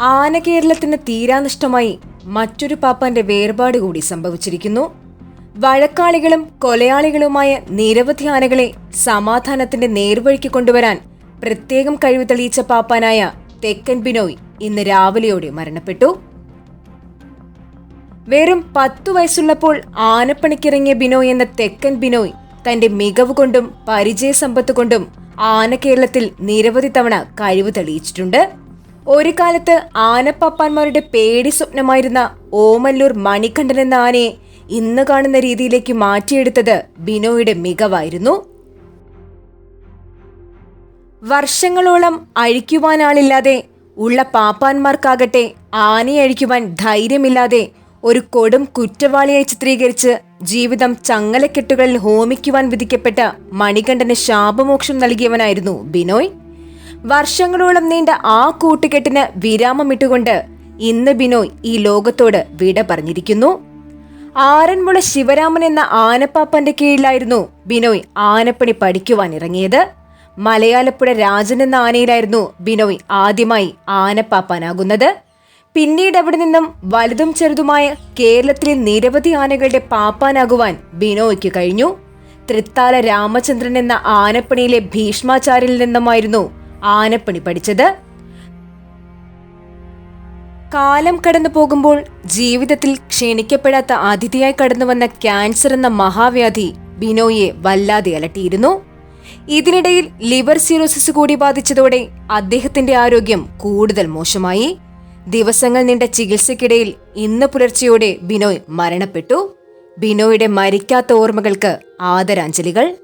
ആന കേരളത്തിന് തീരാനഷ്ടമായി മറ്റൊരു പാപ്പാന്റെ വേർപാട് കൂടി സംഭവിച്ചിരിക്കുന്നു. വഴക്കാളികളും കൊലയാളികളുമായ നിരവധി ആനകളെ സമാധാനത്തിന്റെ നേർവഴിക്ക് കൊണ്ടുവരാൻ പ്രത്യേകം കഴിവ് തെളിയിച്ച പാപ്പാനായ തെക്കൻ ബിനോയ് ഇന്ന് രാവിലെയോടെ മരണപ്പെട്ടു. വെറും പത്തു വയസ്സുള്ളപ്പോൾ ആനപ്പണിക്കിറങ്ങിയ ബിനോയ് എന്ന തെക്കൻ ബിനോയ് തന്റെ മികവ് കൊണ്ടും പരിചയ സമ്പത്ത് കൊണ്ടും ആന കേരളത്തിൽ നിരവധി തവണ കഴിവ് തെളിയിച്ചിട്ടുണ്ട്. ഒരു കാലത്ത് ആനപ്പാപ്പാന്മാരുടെ പേടി സ്വപ്നമായിരുന്ന ഓമല്ലൂർ മണികണ്ഠൻ എന്ന ആനയെ ഇന്ന് കാണുന്ന രീതിയിലേക്ക് മാറ്റിയെടുത്തത് ബിനോയുടെ മികവായിരുന്നു. വർഷങ്ങളോളം അഴിക്കുവാനാളില്ലാതെ ഉള്ള പാപ്പാന്മാർക്കാകട്ടെ ആനയെ അഴിക്കുവാൻ ധൈര്യമില്ലാതെ ഒരു കൊടും കുറ്റവാളിയായി ചിത്രീകരിച്ച് ജീവിതം ചങ്ങലക്കെട്ടുകളിൽ ഹോമിക്കുവാൻ വിധിക്കപ്പെട്ട മണികണ്ഠന് ശാപമോക്ഷം നൽകിയവനായിരുന്നു ബിനോയ്. വർഷങ്ങളോളം നീണ്ട ആ കൂട്ടുകെട്ടിന് വിരാമമിട്ടുകൊണ്ട് ഇന്ന് ബിനോയ് ഈ ലോകത്തോട് വിട പറഞ്ഞിരിക്കുന്നു. ആറന്മുള ശിവരാമൻ എന്ന ആനപ്പാപ്പന്റെ കീഴിലായിരുന്നു ബിനോയ് ആനപ്പണി പഠിക്കുവാൻ ഇറങ്ങിയത്. മലയാളപ്പുഴ രാജൻ എന്ന ആനയിലായിരുന്നു ബിനോയ് ആദ്യമായി ആനപ്പാപ്പാനാകുന്നത്. പിന്നീട് അവിടെ നിന്നും വലുതും ചെറുതുമായ കേരളത്തിലെ നിരവധി ആനകളുടെ പാപ്പാനാകുവാൻ ബിനോയ്ക്ക് കഴിഞ്ഞു. തൃത്താല രാമചന്ദ്രൻ എന്ന ആനപ്പണിയിലെ ഭീഷ്മാചാര്യൽ നിന്നുമായിരുന്നു ആനപ്പണി പഠിച്ചത്. കാലം കടന്നു പോകുമ്പോൾ ജീവിതത്തിൽ ക്ഷണിക്കപ്പെടാത്ത അതിഥിയായി കടന്നുവന്ന ക്യാൻസർ എന്ന മഹാവ്യാധി ബിനോയെ വല്ലാതെ അലട്ടിയിരുന്നു. ഇതിനിടയിൽ ലിവർ സിറോസിസ് കൂടി ബാധിച്ചതോടെ അദ്ദേഹത്തിന്റെ ആരോഗ്യം കൂടുതൽ മോശമായി. ദിവസങ്ങൾ നീണ്ട ചികിത്സയ്ക്കിടയിൽ ഇന്ന് പുലർച്ചെയോടെ ബിനോയ് മരണപ്പെട്ടു. ബിനോയുടെ മരിക്കാത്ത ഓർമ്മകൾക്ക് ആദരാഞ്ജലികൾ.